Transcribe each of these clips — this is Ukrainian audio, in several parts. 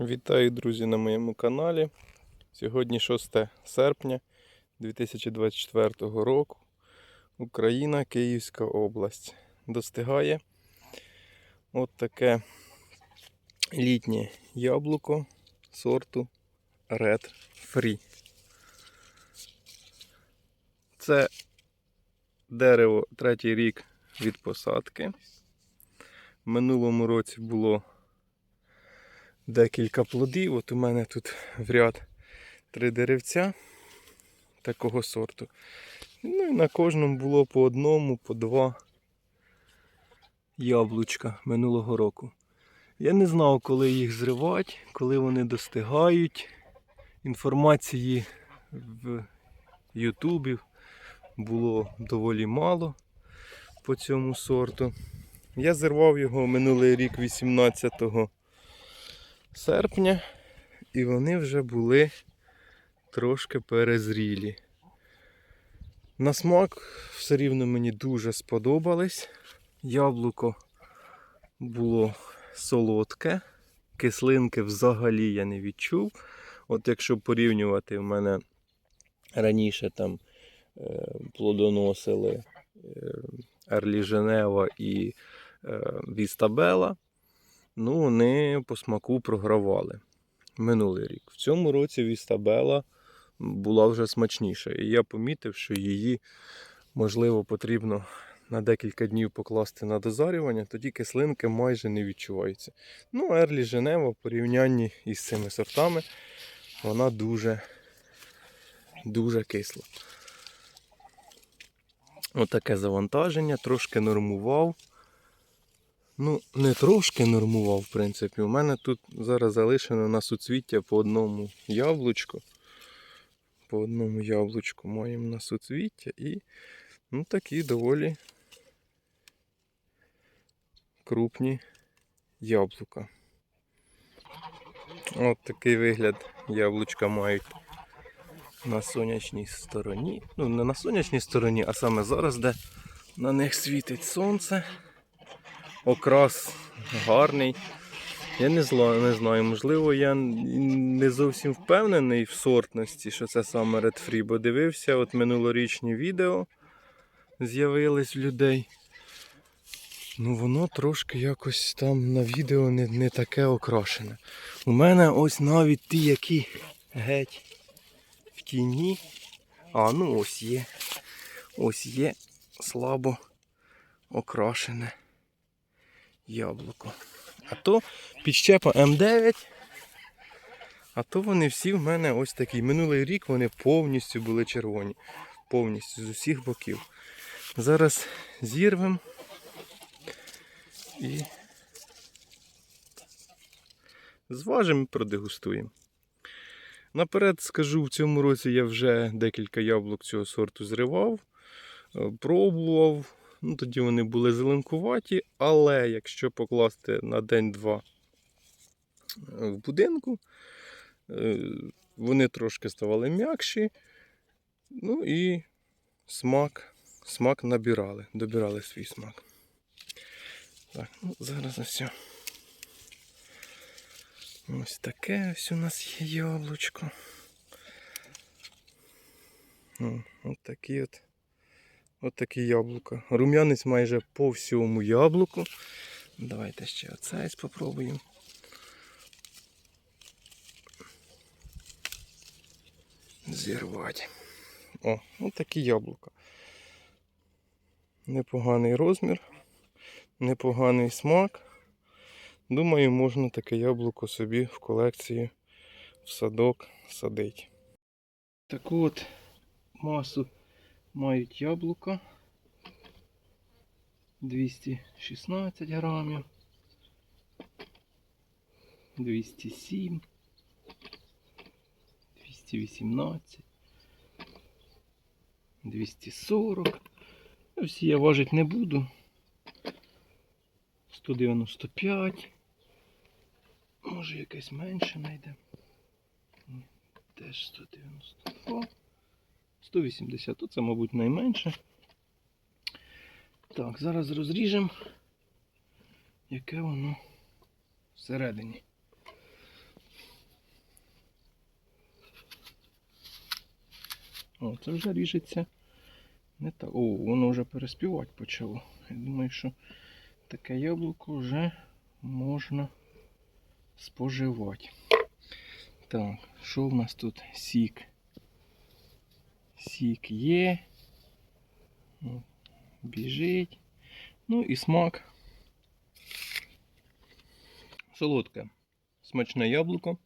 Вітаю, друзі, на моєму каналі. Сьогодні 6 серпня 2024 року. Україна, Київська область. Достигає от таке літнє яблуко сорту Red Free. Це дерево третій рік від посадки. В минулому році було декілька плодів. От у мене тут в ряд три деревця такого сорту. Ну і на кожному було по одному, по два яблучка минулого року. Я не знав, коли їх зривати, коли вони достигають. Інформації в Ютубі було доволі мало по цьому сорту. Я зірвав його минулий рік 18 серпня, і вони вже були трошки перезрілі. На смак все рівно мені дуже сподобались. Яблуко було солодке, кислинки взагалі я не відчув. От якщо порівнювати, в мене раніше там е, плодоносили е, Ерлі Женева і е, Вістабела, ну вони по смаку програвали минулий рік. В цьому році Вістабела була вже смачніша. І я помітив, що її можливо потрібно на декілька днів покласти на дозарювання, тоді кислинки майже не відчуваються. Ну, Ерлі Женева в порівнянні із цими сортами вона дуже, дуже кисла. Отаке завантаження, трошки нормував. Ну, не трошки нормував, в принципі. У мене тут зараз залишено на суцвіття по одному яблучку. По одному яблучку маємо на суцвіття і ну, такі доволі крупні яблука. От такий вигляд яблучка мають на сонячній стороні. Ну, не на сонячній стороні, а саме зараз, де на них світить сонце. Окрас гарний. Я не, зла, не знаю, можливо, я не зовсім впевнений в сортності, що це саме Red Free, бо дивився, от минулорічні відео з'явились в людей. Ну воно трошки якось там на відео не, не таке окрашене. У мене ось навіть ті, які геть в тіні. А, ну ось є. Ось є слабо окрашене яблуко. А то підщепа М9. А то вони всі в мене ось такі. Минулий рік вони повністю були червоні. Повністю з усіх боків. Зараз зірвемо і зважимо і продегустуємо. Наперед скажу, в цьому році я вже декілька яблук цього сорту зривав, е, пробував. Ну, Тоді вони були зеленкуваті, але якщо покласти на день-два в будинку, е, вони трошки ставали м'якші. Ну і смак, смак набирали, добирали свій смак. Так, ну зараз ось. Ось таке ось у нас є яблучко. Ось такі от. От такі яблука. Рум'янець майже по всьому яблуку. Давайте ще оцей спробуємо. Зірвати. О, от такі яблука. Непоганий розмір, непоганий смак. Думаю, можна таке яблуко собі в колекції в садок садити. Таку от масу мають яблука 216 грамів, 207, 218, 240. Ну, Всі я важити не буду. 195. Може якесь менше знайде. Теж 192. 180, оце, мабуть, найменше. Так, зараз розріжемо, яке воно всередині. О, це вже ріжеться не так. О, воно вже переспівати почало. Я думаю, що таке яблуко вже можна споживати. Так, що в нас тут? Сік. Сік є. Біжить. Ну і смак. Солодке. Смачне яблуко.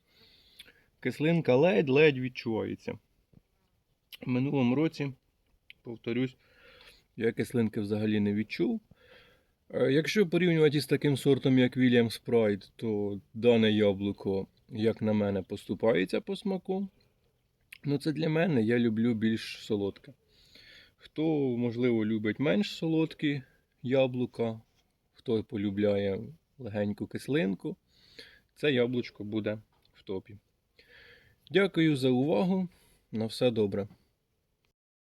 Кислинка ледь-ледь відчувається. В минулому році, повторюсь, я кислинки взагалі не відчув. Е, Якщо порівнювати з таким сортом, як William Sprite, то дане яблуко, як на мене, поступається по смаку. Ну, це для мене, я люблю більш солодке. Хто, можливо, любить менш солодкі яблука, хто полюбляє легеньку кислинку, це яблучко буде в топі. Дякую за увагу. На все добре.